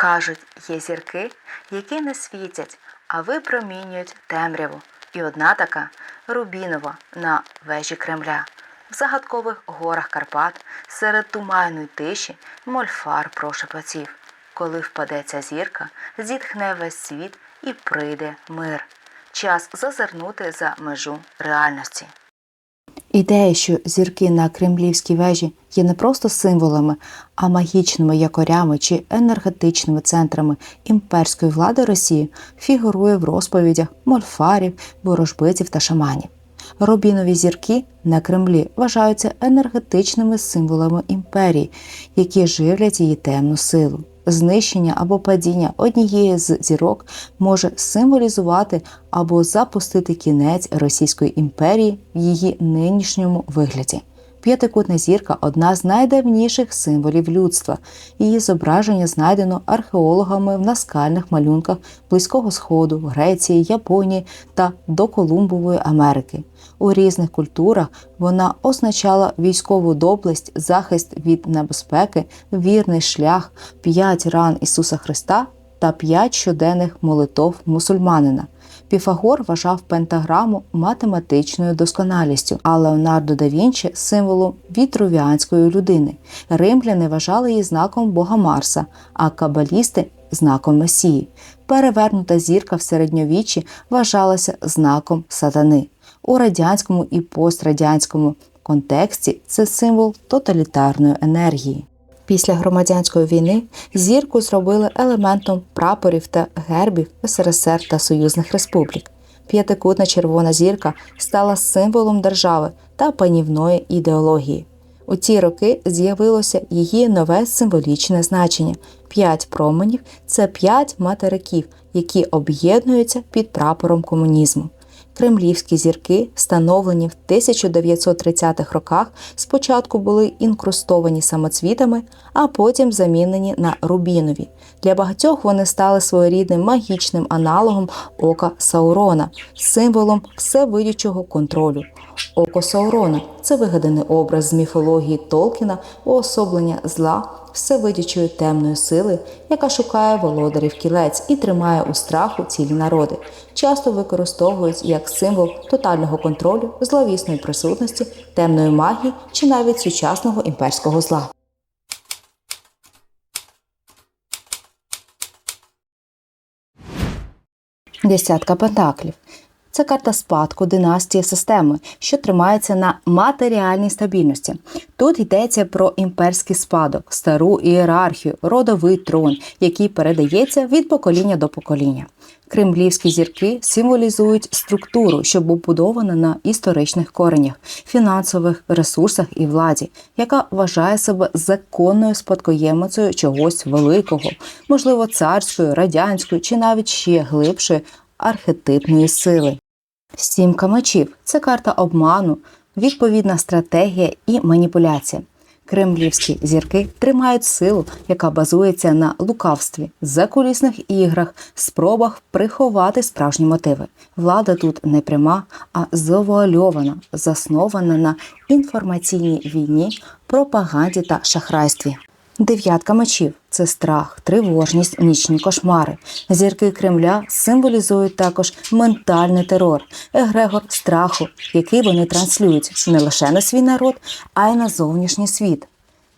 Кажуть, є зірки, які не світять, а випромінюють темряву. І одна така Рубінова на вежі Кремля. В загадкових горах Карпат серед туманної тиші мольфар прошепотів. Коли впаде ця зірка, зітхне весь світ і прийде мир. Час зазирнути за межу реальності. Ідея, що зірки на кремлівській вежі є не просто символами, а магічними якорями чи енергетичними центрами імперської влади Росії, фігурує в розповідях мольфарів, ворожбитів та шаманів. Рубінові зірки на Кремлі вважаються енергетичними символами імперії, які живлять її темну силу. Знищення або падіння однієї з зірок може символізувати або запустити кінець Російської імперії в її нинішньому вигляді. П'ятикутна зірка одна з найдавніших символів людства. Її зображення знайдено археологами в наскальних малюнках Близького Сходу, Греції, Японії та доколумбової Америки. У різних культурах вона означала військову доблесть, захист від небезпеки, вірний шлях, п'ять ран Ісуса Христа та п'ять щоденних молитов мусульманина. Піфагор вважав пентаграму математичною досконалістю, а Леонардо да Вінчі символом вітрувіанської людини. Римляни вважали її знаком Бога Марса, а кабалісти знаком Месії. Перевернута зірка в середньовіччі вважалася знаком сатани. У радянському і пострадянському контексті це символ тоталітарної енергії. Після громадянської війни зірку зробили елементом прапорів та гербів СРСР та союзних республік. П'ятикутна червона зірка стала символом держави та панівної ідеології. У ці роки з'явилося її нове символічне значення: п'ять променів це п'ять материків, які об'єднуються під прапором комунізму. Кремлівські зірки, встановлені в 1930-х роках, спочатку були інкрустовані самоцвітами, а потім замінені на рубінові. Для багатьох вони стали своєрідним магічним аналогом ока Саурона, символом всевидючого контролю. Око Саурона це вигаданий образ з міфології Толкіна уособлення зла, всевидячої темної сили, яка шукає володарів кілець і тримає у страху цілі народи. Часто використовують як символ тотального контролю, зловісної присутності, темної магії чи навіть сучасного імперського зла. Десятка пентаклів. Це карта спадку династії системи, що тримається на матеріальній стабільності. Тут йдеться про імперський спадок, стару ієрархію, родовий трон, який передається від покоління до покоління. Кремлівські зірки символізують структуру, що побудована на історичних коренях, фінансових ресурсах і владі, яка вважає себе законною спадкоємицею чогось великого, можливо, царської, радянської чи навіть ще глибшої архетипної сили. Сімка мечів це карта обману, відповідна стратегія і маніпуляція. Кремлівські зірки тримають силу, яка базується на лукавстві, закулісних іграх, спробах приховати справжні мотиви. Влада тут не пряма, а завуальована, заснована на інформаційній війні, пропаганді та шахрайстві. Дев'ятка мечів це страх, тривожність, нічні кошмари. Зірки Кремля символізують також ментальний терор, егрегор страху, який вони транслюють не лише на свій народ, а й на зовнішній світ.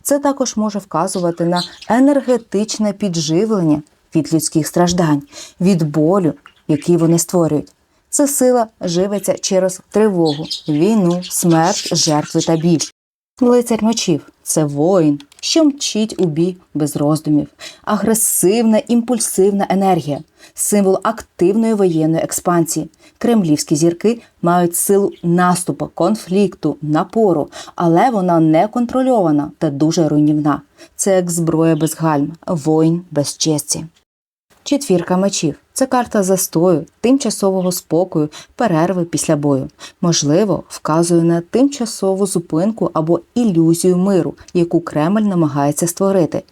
Це також може вказувати на енергетичне підживлення від людських страждань, від болю, який вони створюють. Це сила живиться через тривогу, війну, смерть, жертви та біль. Лицар мечів це воїн, що мчить у бій без роздумів, агресивна, імпульсивна енергія, символ активної воєнної експансії. Кремлівські зірки мають силу наступу, конфлікту, напору, але вона не контрольована та дуже руйнівна. Це як зброя без гальм, воїн без честі. Четвірка мечів це карта застою, тимчасового спокою, перерви після бою. Можливо, вказує на тимчасову зупинку або ілюзію миру, яку Кремль намагається створити.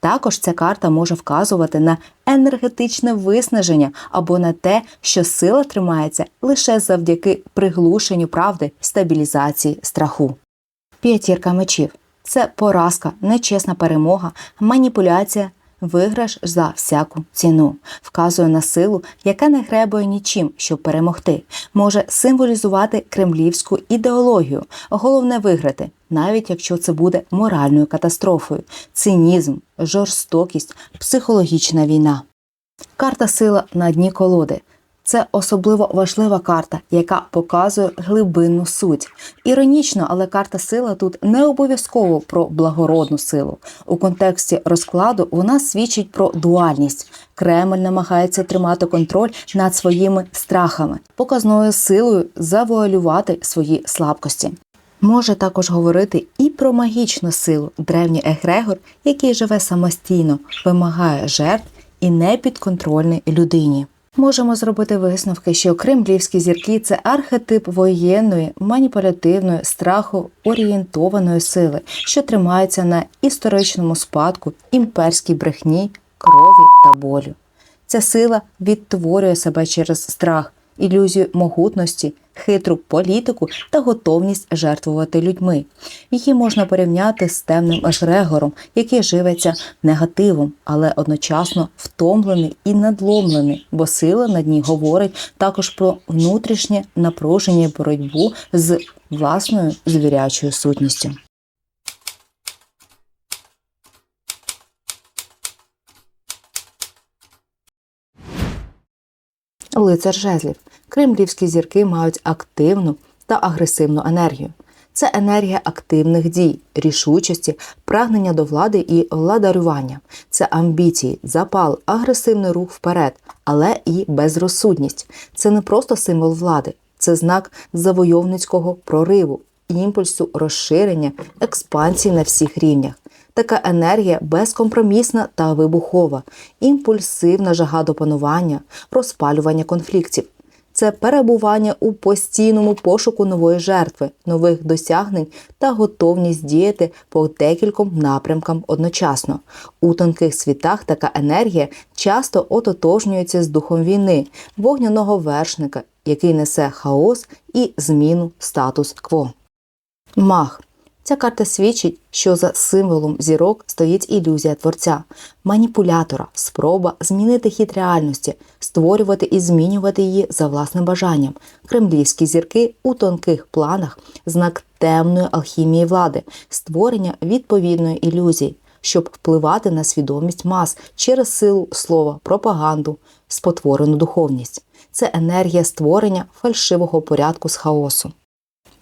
Також ця карта може вказувати на енергетичне виснаження або на те, що сила тримається лише завдяки приглушенню правди, стабілізації страху. П'ятірка мечів це поразка, нечесна перемога, маніпуляція, виграш за всяку ціну, вказує на силу, яка не гребує нічим, щоб перемогти, може символізувати кремлівську ідеологію. Головне виграти, навіть якщо це буде моральною катастрофою, цинізм, жорстокість, психологічна війна. Карта сила на дні колоди. Це особливо важлива карта, яка показує глибинну суть. Іронічно, але карта сила тут не обов'язково про благородну силу. У контексті розкладу вона свідчить про дуальність. Кремль намагається тримати контроль над своїми страхами, показною силою завуалювати свої слабкості. Може також говорити і про магічну силу. Древній егрегор, який живе самостійно, вимагає жертв і не підконтрольний людині. Можемо зробити висновки, що кремлівські зірки це архетип воєнної, маніпулятивної, страху орієнтованої сили, що тримається на історичному спадку, імперській брехні, крові та болю. Ця сила відтворює себе через страх, ілюзію могутності, хитру політику та готовність жертвувати людьми. Її можна порівняти з темним егрегором, який живеться негативом, але одночасно втомлений і надломлений, бо сила над ній говорить також про внутрішнє напруження і боротьбу з власною звірячою сутністю. Лицар жезлів. Кремлівські зірки мають активну та агресивну енергію. Це енергія активних дій, рішучості, прагнення до влади і владарювання. Це амбіції, запал, агресивний рух вперед, але і безрозсудність. Це не просто символ влади, це знак завойовницького прориву, імпульсу розширення, експансії на всіх рівнях. Така енергія безкомпромісна та вибухова, імпульсивна жага до панування, розпалювання конфліктів. Це перебування у постійному пошуку нової жертви, нових досягнень та готовність діяти по декільком напрямкам одночасно. У тонких світах така енергія часто ототожнюється з духом війни, вогняного вершника, який несе хаос і зміну статус-кво. Мах Ця карта свідчить, що за символом зірок стоїть ілюзія творця, маніпулятора, спроба змінити хід реальності, створювати і змінювати її за власним бажанням. Кремлівські зірки у тонких планах знак темної алхімії влади, створення відповідної ілюзії, щоб впливати на свідомість мас через силу слова, пропаганду, спотворену духовність. Це енергія створення фальшивого порядку з хаосу.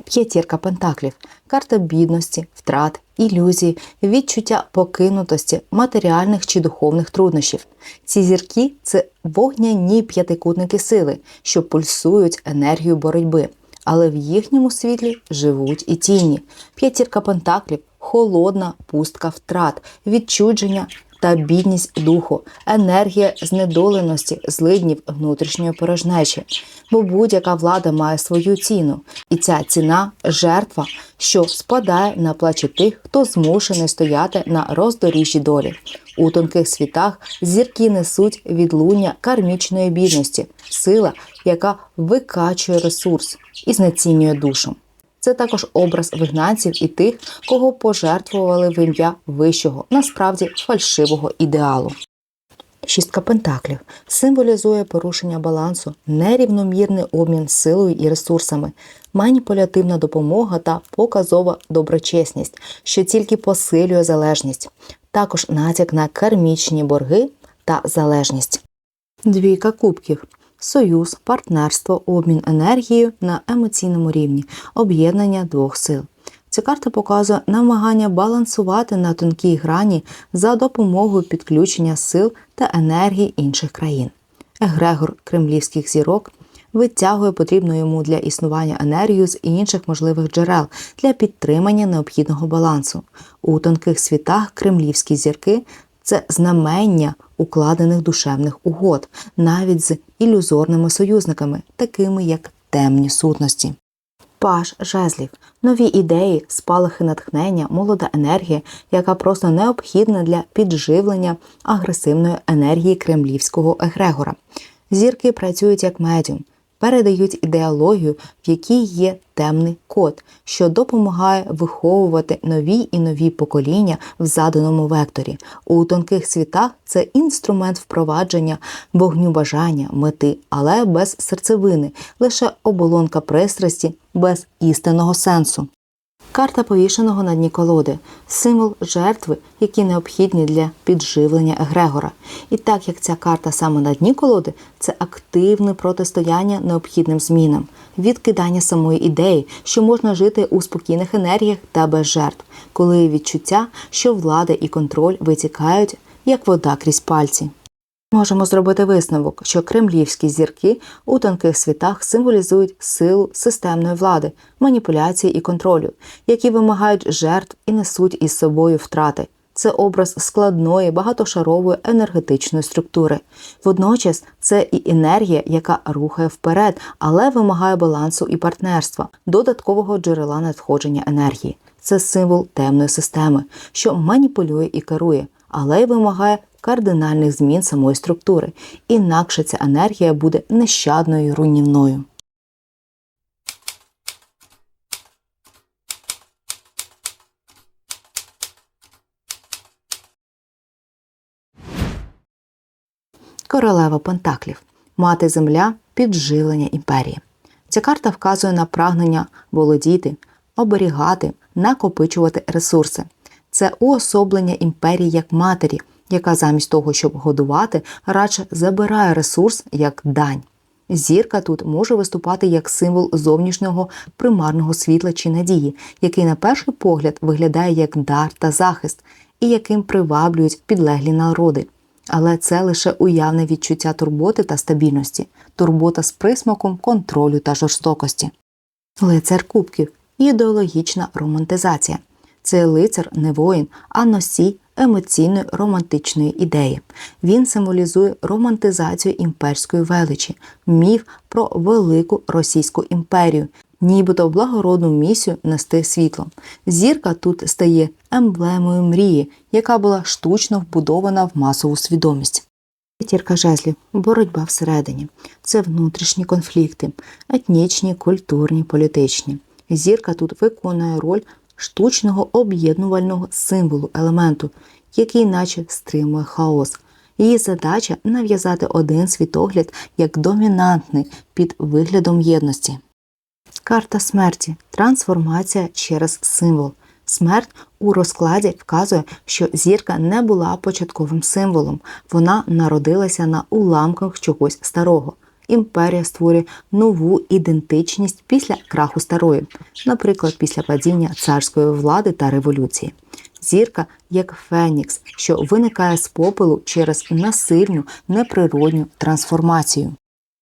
П'ятірка пентаклів, карта бідності, втрат, ілюзій, відчуття покинутості, матеріальних чи духовних труднощів. Ці зірки це вогняні п'ятикутники сили, що пульсують енергію боротьби, але в їхньому світлі живуть і тіні. П'ятірка пентаклів холодна пустка втрат, відчудження та бідність духу, енергія знедоленості, злиднів внутрішньої порожнечі. Бо будь-яка влада має свою ціну, і ця ціна жертва, що спадає на плечі тих, хто змушений стояти на роздоріжжі долі. У тонких світах зірки несуть відлуння кармічної бідності, сила, яка викачує ресурс і знецінює душу. Це також образ вигнанців і тих, кого пожертвували в ім'я вищого, насправді фальшивого ідеалу. Шістка пентаклів символізує порушення балансу, нерівномірний обмін силою і ресурсами, маніпулятивна допомога та показова доброчесність, що тільки посилює залежність, також натяк на кармічні борги та залежність. Двійка кубків союз, партнерство, обмін енергією на емоційному рівні, об'єднання двох сил. Ця карта показує намагання балансувати на тонкій грані за допомогою підключення сил та енергії інших країн. Егрегор кремлівських зірок витягує потрібну йому для існування енергію з інших можливих джерел для підтримання необхідного балансу. У тонких світах кремлівські зірки це знамення укладених душевних угод, навіть з ілюзорними союзниками, такими як темні сутності. Паш жезлів, нові ідеї, спалахи натхнення, молода енергія, яка просто необхідна для підживлення агресивної енергії кремлівського егрегора. Зірки працюють як медіум, передають ідеологію, в якій є темний код, що допомагає виховувати нові і нові покоління в заданому векторі. У тонких світах це інструмент впровадження вогню бажання, мети, але без серцевини, лише оболонка пристрасті, без істинного сенсу. Карта повішеного на дні колоди символ жертви, які необхідні для підживлення егрегора. І так як ця карта саме на дні колоди, це активне протистояння необхідним змінам, відкидання самої ідеї, що можна жити у спокійних енергіях та без жертв, коли відчуття, що влада і контроль витікають як вода крізь пальці. Можемо зробити висновок, що кремлівські зірки у тонких світах символізують силу системної влади, маніпуляції і контролю, які вимагають жертв і несуть із собою втрати. Це образ складної, багатошарової енергетичної структури. Водночас це і енергія, яка рухає вперед, але вимагає балансу і партнерства, додаткового джерела надходження енергії. Це символ темної системи, що маніпулює і керує, але й вимагає кардинальних змін самої структури, інакше ця енергія буде нещадною руйнівною. Королева Пентаклів, мати земля, підживлення імперії. Ця карта вказує на прагнення володіти, оберігати, накопичувати ресурси. Це уособлення імперії як матері, яка замість того, щоб годувати, радше забирає ресурс як дань. Зірка тут може виступати як символ зовнішнього примарного світла чи надії, який на перший погляд виглядає як дар та захист, і яким приваблюють підлеглі народи. Але це лише уявне відчуття турботи та стабільності, турбота з присмаком контролю та жорстокості. Лицар кубків ідеологічна романтизація. Цей лицар не воїн, а носій емоційної романтичної ідеї. Він символізує романтизацію імперської величі, міф про велику Російську імперію, нібито благородну місію нести світло. Зірка тут стає емблемою мрії, яка була штучно вбудована в масову свідомість. П'ятірка жезлів, боротьба всередині. Це внутрішні конфлікти, етнічні, культурні, політичні. Зірка тут виконує роль штучного об'єднувального символу елементу, який наче стримує хаос. Її задача нав'язати один світогляд як домінантний під виглядом єдності. Карта смерті трансформація через символ. Смерть у розкладі вказує, що зірка не була початковим символом, вона народилася на уламках чогось старого. Імперія створює нову ідентичність після краху старої, наприклад, після падіння царської влади та революції. Зірка як фенікс, що виникає з попелу через насильну неприродню трансформацію.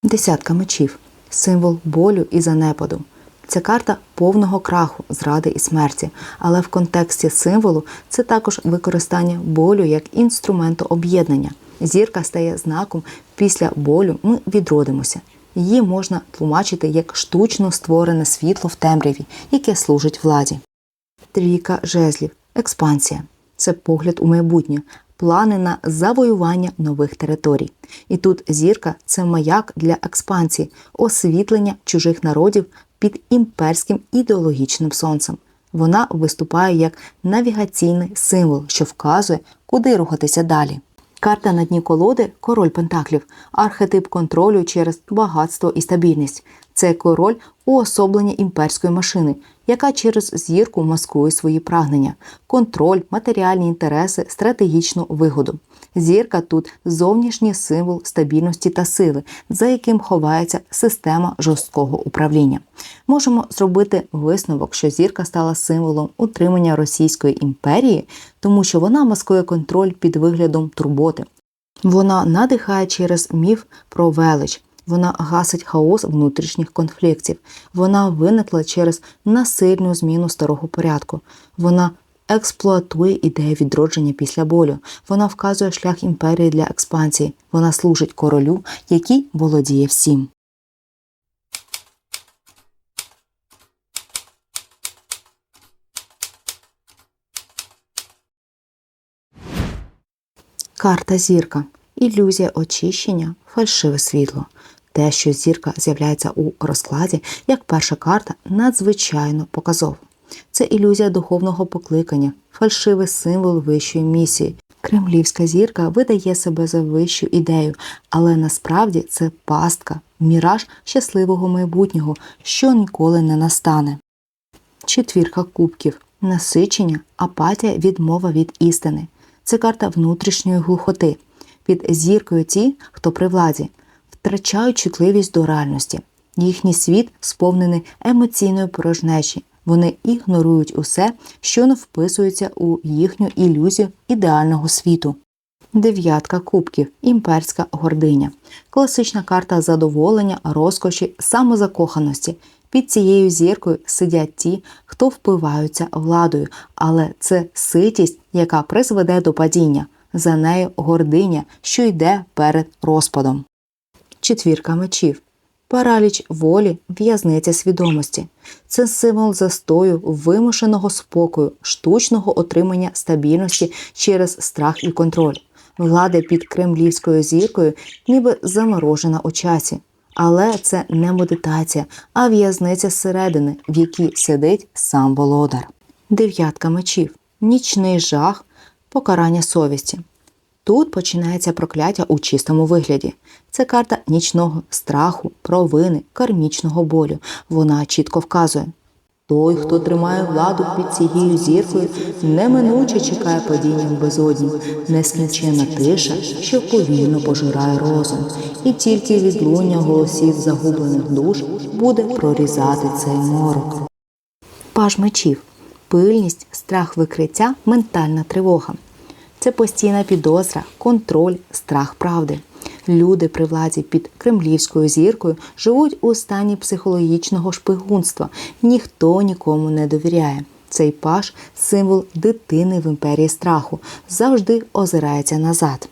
Десятка мечів символ болю і занепаду. Це карта повного краху, зради і смерті, але в контексті символу це також використання болю як інструменту об'єднання. Зірка стає знаком після болю ми відродимося. Її можна тлумачити як штучно створене світло в темряві, яке служить владі. Трійка жезлів, експансія це погляд у майбутнє, плани на завоювання нових територій. І тут зірка це маяк для експансії, освітлення чужих народів під імперським ідеологічним сонцем. Вона виступає як навігаційний символ, що вказує, куди рухатися далі. Карта на дні колоди король Пентаклів, архетип контролю через багатство і стабільність. Це король уособлення імперської машини, яка через зірку маскує свої прагнення, контроль, матеріальні інтереси, стратегічну вигоду. Зірка тут зовнішній символ стабільності та сили, за яким ховається система жорсткого управління. Можемо зробити висновок, що зірка стала символом утримання Російської імперії, тому що вона маскує контроль під виглядом турботи. Вона надихає через міф про велич. Вона гасить хаос внутрішніх конфліктів. Вона виникла через насильну зміну старого порядку. Вона експлуатує ідею відродження після болю. Вона вказує шлях імперії для експансії. Вона служить королю, який володіє всім. Карта зірка. Ілюзія очищення, фальшиве світло. Те, що зірка з'являється у розкладі як перша карта, надзвичайно показово. Це ілюзія духовного покликання, фальшивий символ вищої місії. Кремлівська зірка видає себе за вищу ідею, але насправді це пастка, міраж щасливого майбутнього, що ніколи не настане. Четвірка кубків насичення, апатія, відмова від істини. Це карта внутрішньої глухоти. Під зіркою ті, хто при владі, втрачають чутливість до реальності. Їхній світ сповнений емоційної порожнечі. Вони ігнорують усе, що не вписується у їхню ілюзію ідеального світу. Дев'ятка кубків імперська гординя. Класична карта задоволення, розкоші, самозакоханості. Під цією зіркою сидять ті, хто впиваються владою, але це ситість, яка призведе до падіння. За нею гординя, що йде перед розпадом. Четвірка мечів. Параліч волі, в'язниця свідомості. Це символ застою, вимушеного спокою, штучного отримання стабільності через страх і контроль. Влада під кремлівською зіркою ніби заморожена у часі. Але це не медитація, а в'язниця зсередини, в якій сидить сам володар. Дев'ятка мечів, нічний жах, покарання совісті. Тут починається прокляття у чистому вигляді. Це карта нічного страху, провини, кармічного болю. Вона чітко вказує. Той, хто тримає владу під цією зіркою, неминуче чекає падіння в безодні, нескінченна тиша, що повільно пожирає розум, і тільки відлуння голосів загублених душ буде прорізати цей морок. Паж мечів, пильність, страх викриття, ментальна тривога. Це постійна підозра, контроль, страх правди. Люди при владі під кремлівською зіркою живуть у стані психологічного шпигунства. Ніхто нікому не довіряє. Цей паш символ дитини в імперії страху, завжди озирається назад.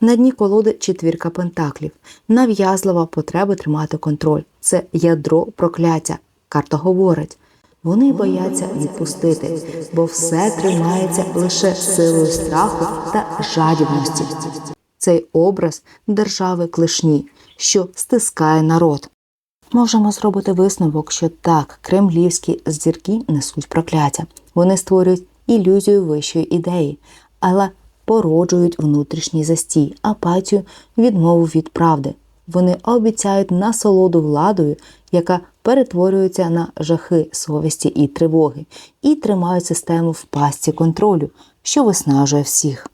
На дні колоди четвірка пентаклів, нав'язлива потреба тримати контроль. Це ядро прокляття. Карта говорить. Вони бояться відпустити, бо все тримається лише силою страху та жадібності. Цей образ держави клешні, що стискає народ. Можемо зробити висновок, що так, кремлівські зірки несуть прокляття. Вони створюють ілюзію вищої ідеї, але породжують внутрішній застій, апатію, відмову від правди. Вони обіцяють насолоду владою, яка перетворюється на жахи совісті і тривоги, і тримають систему в пастці контролю, що виснажує всіх.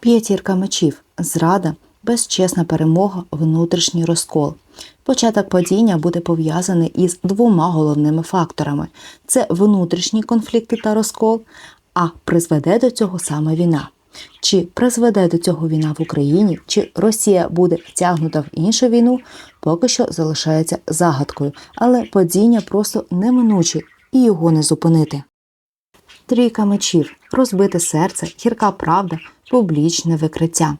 П'ятірка мечів, зрада, безчесна перемога, внутрішній розкол. Початок падіння буде пов'язаний із двома головними факторами: це внутрішні конфлікти та розкол, а призведе до цього саме війна. Чи призведе до цього війна в Україні, чи Росія буде втягнута в іншу війну, поки що залишається загадкою, але падіння просто неминуче і його не зупинити. Трійка мечів, розбите серце, гірка правда, публічне викриття.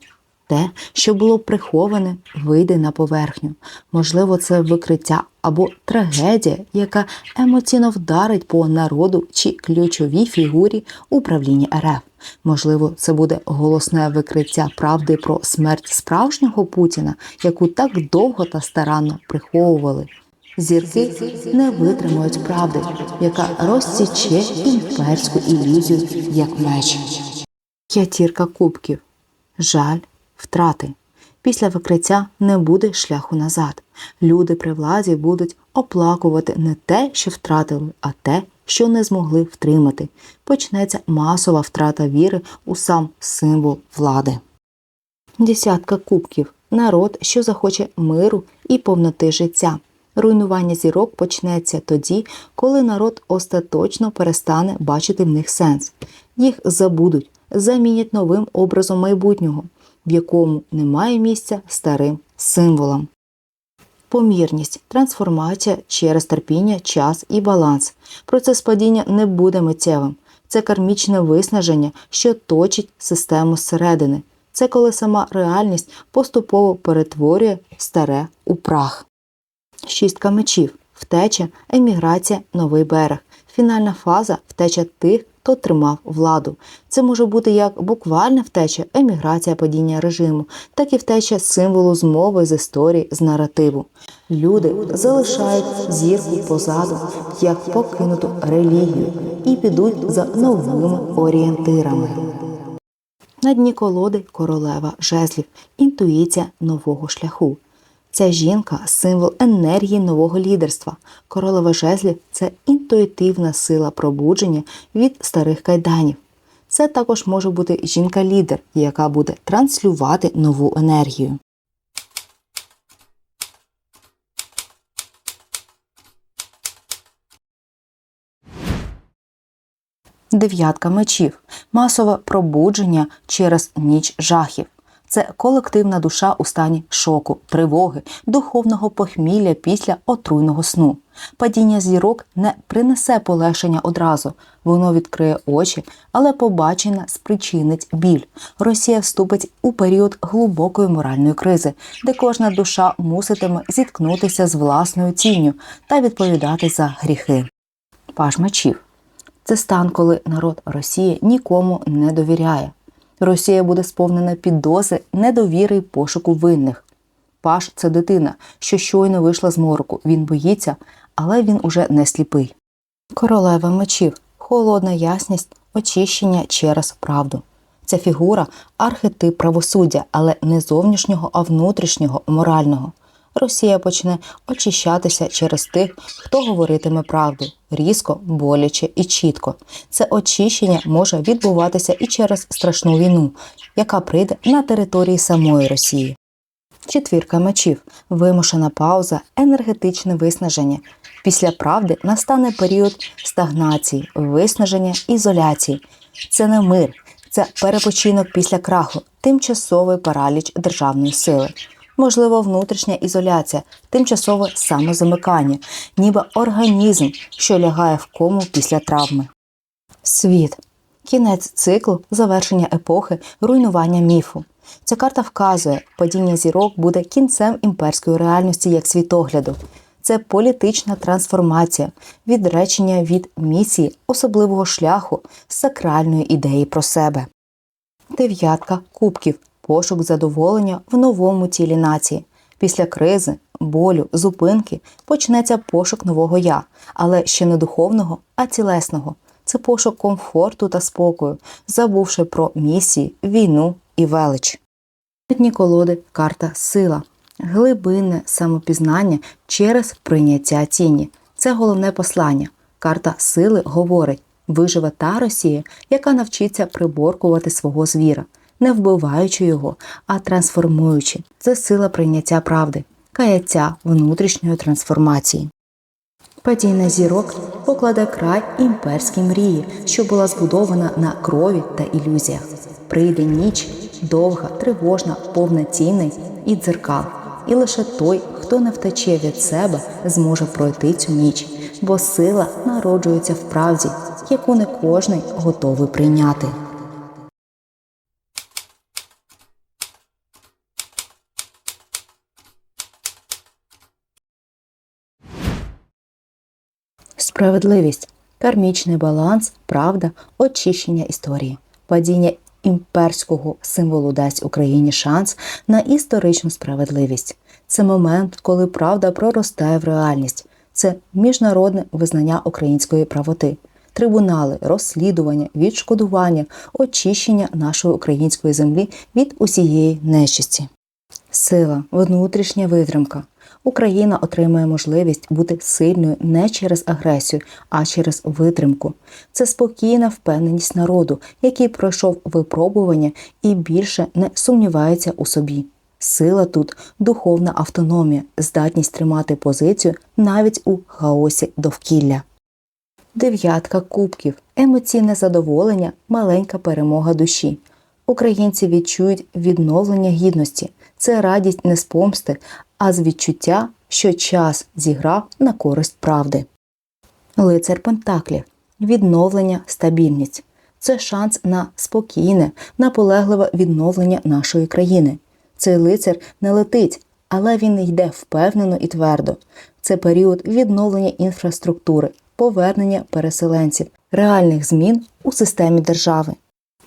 Те, що було приховане, вийде на поверхню. Можливо, це викриття або трагедія, яка емоційно вдарить по народу чи ключовій фігурі управління РФ. Можливо, це буде голосне викриття правди про смерть справжнього Путіна, яку так довго та старанно приховували. Зірки не витримають правди, яка розсіче імперську ілюзію як меч. П'ятірка кубків. Жаль, втрати. Після викриття не буде шляху назад. Люди при владі будуть оплакувати не те, що втратили, а те, що не змогли втримати. Почнеться масова втрата віри у сам символ влади. Десятка кубків. Народ, що захоче миру і повноти життя. Руйнування зірок почнеться тоді, коли народ остаточно перестане бачити в них сенс. Їх забудуть, замінять новим образом майбутнього, в якому немає місця старим символам. Помірність, трансформація через терпіння, час і баланс. Процес падіння не буде миттєвим. Це кармічне виснаження, що точить систему зсередини. Це коли сама реальність поступово перетворює старе у прах. Шістка мечів, втеча, еміграція, новий берег. Фінальна фаза втеча тих, хто тримав владу. Це може бути як буквальна втеча, еміграція падіння режиму, так і втеча символу змови з історії, з наративу. Люди залишають зірку позаду, як покинуту релігію, і підуть за новими орієнтирами. На дні колоди королева жезлів, інтуїція нового шляху. Ця жінка символ енергії нового лідерства. Королева жезлів це інтуїтивна сила пробудження від старих кайданів. Це також може бути жінка-лідер, яка буде транслювати нову енергію. Дев'ятка мечів масове пробудження через ніч жахів. Це колективна душа у стані шоку, тривоги, духовного похмілля після отруйного сну. Падіння зірок не принесе полегшення одразу, воно відкриє очі, але побачене спричинить біль. Росія вступить у період глибокої моральної кризи, де кожна душа муситиме зіткнутися з власною тінню та відповідати за гріхи. Паж мечів це стан, коли народ Росії нікому не довіряє. Росія буде сповнена підози недовіри й пошуку винних. Паш це дитина, що щойно вийшла з мороку. Він боїться, але він уже не сліпий. Королева мечів, холодна ясність, очищення через правду. Ця фігура архетип правосуддя, але не зовнішнього, а внутрішнього, морального. Росія почне очищатися через тих, хто говоритиме правду різко, боляче і чітко. Це очищення може відбуватися і через страшну війну, яка прийде на території самої Росії. Четвірка мечів, вимушена пауза, енергетичне виснаження. Після правди настане період стагнації, виснаження, ізоляції. Це не мир, це перепочинок після краху, тимчасовий параліч державної сили можливо, внутрішня ізоляція, тимчасове самозамикання, ніби організм, що лягає в кому після травми. Світ кінець циклу, завершення епохи, руйнування міфу. Ця карта вказує, падіння зірок буде кінцем імперської реальності як світогляду. Це політична трансформація, відречення від місії, особливого шляху, сакральної ідеї про себе. Дев'ятка кубків пошук задоволення в новому тілі нації. Після кризи, болю, зупинки почнеться пошук нового я, але ще не духовного, а цілесного. Це пошук комфорту та спокою, забувши про місії, війну і велич. Дні колоди карта сила, глибинне самопізнання через прийняття тіні. Це головне послання. Карта сили говорить виживе та Росія, яка навчиться приборкувати свого звіра не вбиваючи його, а трансформуючи. Це сила прийняття правди, каяття внутрішньої трансформації. Падіння зірок покладе край імперській мрії, що була збудована на крові та ілюзіях. Прийде ніч довга, тривожна, повна тіней і дзеркал. І лише той, хто не втече від себе, зможе пройти цю ніч, бо сила народжується в правді, яку не кожний готовий прийняти. Справедливість, кармічний баланс, правда, очищення історії, падіння імперського символу дасть Україні шанс на історичну справедливість. Це момент, коли правда проростає в реальність. Це міжнародне визнання української правоти, трибунали, розслідування, відшкодування, очищення нашої української землі від усієї нечисті. Сила, внутрішня витримка. Україна отримає можливість бути сильною не через агресію, а через витримку. Це спокійна впевненість народу, який пройшов випробування і більше не сумнівається у собі. Сила тут духовна автономія, здатність тримати позицію навіть у хаосі довкілля. Дев'ятка кубків, емоційне задоволення, маленька перемога душі. Українці відчують відновлення гідності. Це радість не з помсти, а з відчуття, що час зіграв на користь правди. Лицар Пентаклів відновлення, стабільність це шанс на спокійне, наполегливе відновлення нашої країни. Цей лицар не летить, але він йде впевнено і твердо. Це період відновлення інфраструктури, повернення переселенців, реальних змін у системі держави.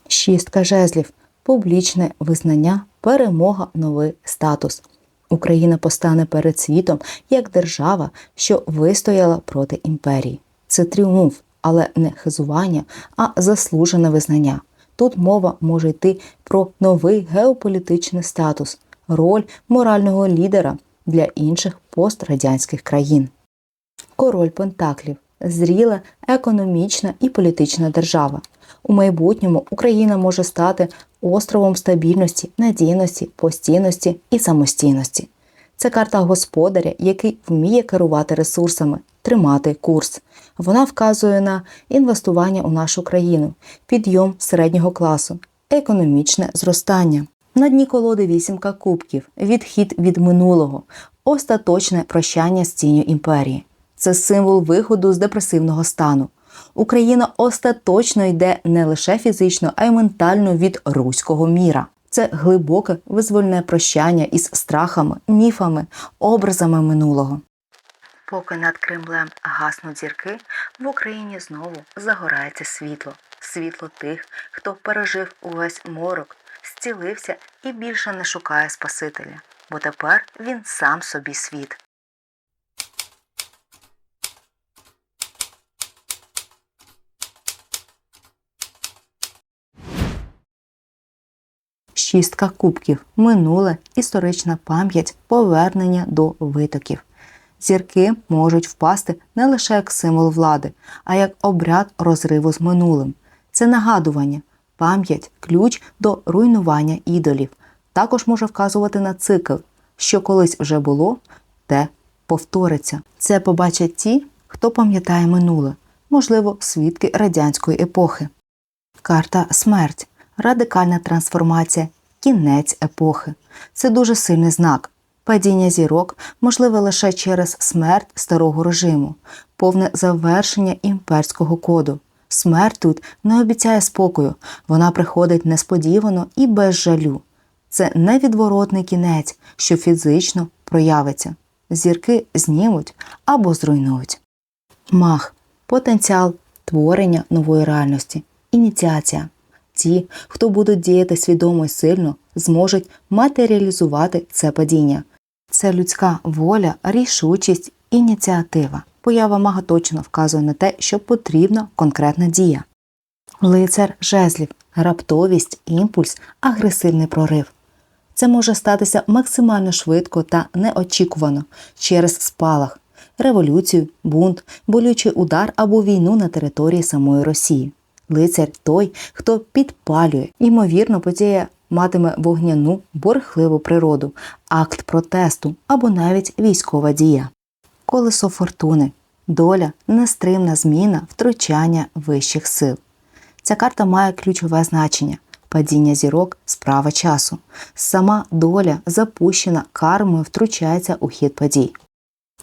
Шістка жезлів, публічне визнання, перемога, новий статус. Україна постане перед світом як держава, що вистояла проти імперії. Це тріумф, але не хизування, а заслужене визнання. Тут мова може йти про новий геополітичний статус, роль морального лідера для інших пострадянських країн. Король Пентаклів зріла економічна і політична держава. У майбутньому Україна може стати островом стабільності, надійності, постійності і самостійності. Це карта господаря, який вміє керувати ресурсами, тримати курс. Вона вказує на інвестування у нашу країну, підйом середнього класу, економічне зростання. На дні колоди вісімка кубків, відхід від минулого, остаточне прощання з тінню імперії. Це символ виходу з депресивного стану. Україна остаточно йде не лише фізично, а й ментально від руського міра. Це глибоке визвольне прощання із страхами, міфами, образами минулого. Поки над Кремлем гаснуть зірки, в Україні знову загорається світло. Світло тих, хто пережив увесь морок, зцілився і більше не шукає Спасителя, бо тепер він сам собі світ. Шістка кубків, минуле, історична пам'ять, повернення до витоків. Зірки можуть впасти не лише як символ влади, а як обряд розриву з минулим. Це нагадування, пам'ять, ключ до руйнування ідолів. Також може вказувати на цикл, що колись вже було, те повториться. Це побачать ті, хто пам'ятає минуле, можливо, свідки радянської епохи. Карта смерть, радикальна трансформація, кінець епохи. Це дуже сильний знак. Падіння зірок можливе лише через смерть старого режиму, повне завершення імперського коду. Смерть тут не обіцяє спокою, вона приходить несподівано і без жалю. Це невідворотний кінець, що фізично проявиться. Зірки знімуть або зруйнують. Мах потенціал творення нової реальності, ініціація. Ті, хто будуть діяти свідомо і сильно, зможуть матеріалізувати це падіння. Це людська воля, рішучість, ініціатива. Поява мага точно вказує на те, що потрібна конкретна дія. Лицар жезлів, раптовість, імпульс, агресивний прорив. Це може статися максимально швидко та неочікувано через спалах, революцію, бунт, болючий удар або війну на території самої Росії. Лицар той, хто підпалює, ймовірно, подія матиме вогняну, борхливу природу, акт протесту або навіть військова дія. Колесо фортуни, доля, нестримна зміна, втручання вищих сил. Ця карта має ключове значення падіння зірок, справа часу. Сама доля, запущена кармою, втручається у хід подій.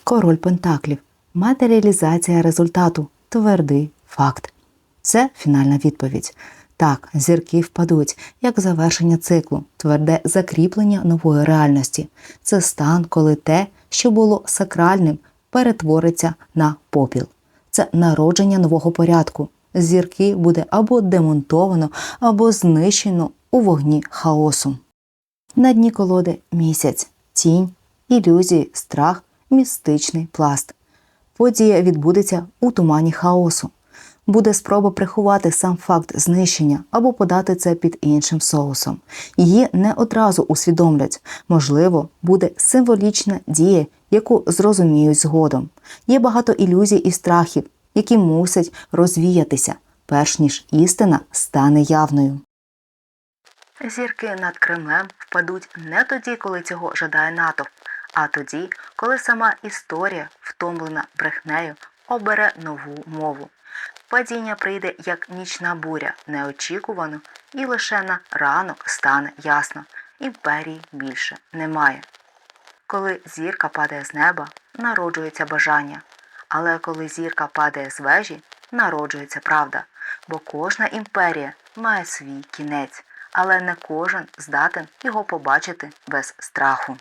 Король Пентаклів матеріалізація результату, твердий факт. Це фінальна відповідь. Так, зірки впадуть як завершення циклу, тверде закріплення нової реальності. Це стан, коли те, що було сакральним, перетвориться на попіл. Це народження нового порядку. Зірки буде або демонтовано, або знищено у вогні хаосу. На дні колоди місяць, тінь, ілюзії, страх, містичний пласт. Подія відбудеться у тумані хаосу буде спроба приховати сам факт знищення або подати це під іншим соусом. Її не одразу усвідомлять. Можливо, буде символічна дія, яку зрозуміють згодом. Є багато ілюзій і страхів, які мусять розвіятися, перш ніж істина стане явною. Зірки над Кремлем впадуть не тоді, коли цього жадає натовп, а тоді, коли сама історія, втомлена брехнею, обере нову мову. Падіння прийде як нічна буря, неочікувано, і лише на ранок стане ясно. Імперії більше немає. Коли зірка падає з неба, народжується бажання, але коли зірка падає з вежі, народжується правда, бо кожна імперія має свій кінець, але не кожен здатен його побачити без страху.